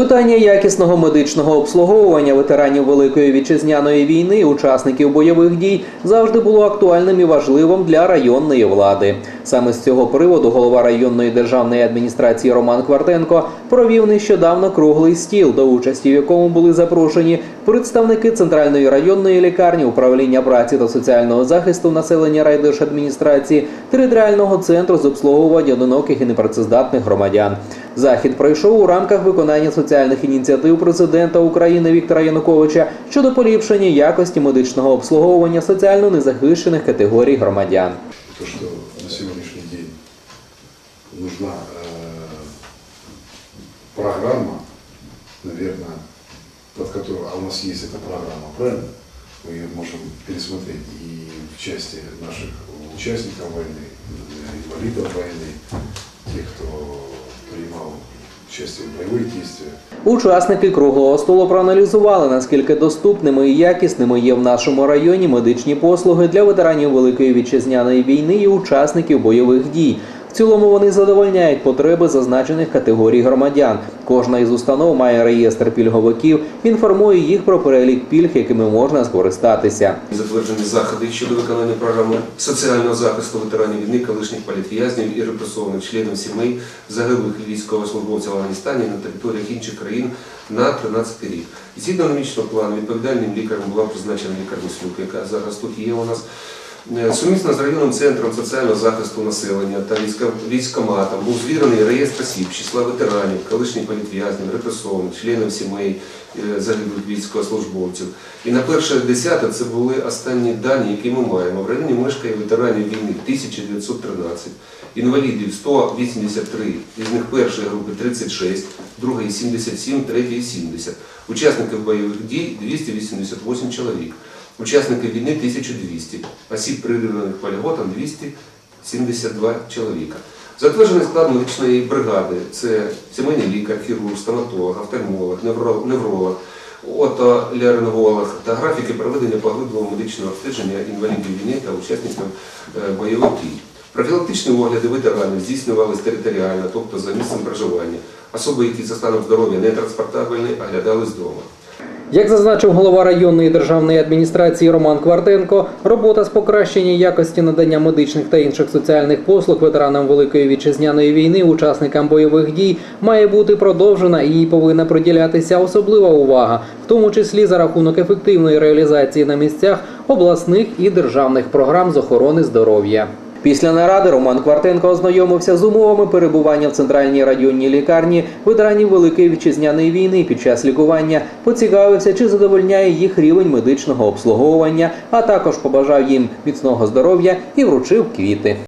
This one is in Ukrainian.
Питання якісного медичного обслуговування ветеранів Великої вітчизняної війни, учасників бойових дій, завжди було актуальним і важливим для районної влади. Саме з цього приводу голова районної державної адміністрації Роман Квартенко провів нещодавно круглий стіл, до участі в якому були запрошені представники центральної районної лікарні, управління праці та соціального захисту населення райдержадміністрації, територіального центру з обслуговування одиноких і непрацездатних громадян. Захід пройшов у рамках виконання соціальних ініціатив президента України Віктора Януковича щодо поліпшення якості медичного обслуговування соціально незахищених категорій громадян. то, что на сегодняшний день нужна э, программа, наверное, под которую, а у нас есть эта программа, правильно? Мы ее можем пересмотреть и в части наших участников войны, э, инвалидов войны, тех, кто принимал участие в боевых действиях. Учасники круглого столу проаналізували, наскільки доступними і якісними є в нашому районі медичні послуги для ветеранів Великої вітчизняної війни і учасників бойових дій. В цілому вони задовольняють потреби зазначених категорій громадян. Кожна із установ має реєстр пільговиків, інформує їх про перелік пільг, якими можна скористатися. Затверджені заходи щодо виконання програми соціального захисту ветеранів війни, колишніх політв'язнів і репресованих членів сімей загиблих військовослужбовців Афганістані на територіях інших країн на 13 рік. Згідно намічного плану відповідальним лікарем була призначена лікар Мислюк, яка зараз тут є у нас. Е, Сумісно з районним центром соціального захисту населення та військкоматом був звірений реєстр осіб, числа ветеранів, колишніх політв'язнів, репресованих, членів сімей е, загиблих військовослужбовців. І на перше десяте це були останні дані, які ми маємо. В районі мешкає ветеранів війни 1913, інвалідів 183, із них першої групи 36, другої 77, третьої 70. Учасників бойових дій 288 чоловік. Учасників війни 1200, осіб прирівняних поліготам 272 чоловіка. Затверджений склад медичної бригади це сімейний лікар, хірург, стоматолог, офтальмолог, невролог, отоляринголог та графіки проведення поглибленого медичного обстеження інвалідів війни та учасників е, бойових дій. Профілактичні огляди ветеранів здійснювалися територіально, тобто за місцем проживання. Особи, які за станом здоров'я не транспортабельні, оглядались вдома. Як зазначив голова районної державної адміністрації Роман Квартенко, робота з покращення якості надання медичних та інших соціальних послуг ветеранам Великої вітчизняної війни, учасникам бойових дій, має бути продовжена і їй повинна приділятися особлива увага, в тому числі за рахунок ефективної реалізації на місцях обласних і державних програм з охорони здоров'я. Після наради Роман Квартенко ознайомився з умовами перебування в центральній районній лікарні ветеранів Великої вітчизняної війни під час лікування, поцікавився, чи задовольняє їх рівень медичного обслуговування, а також побажав їм міцного здоров'я і вручив квіти.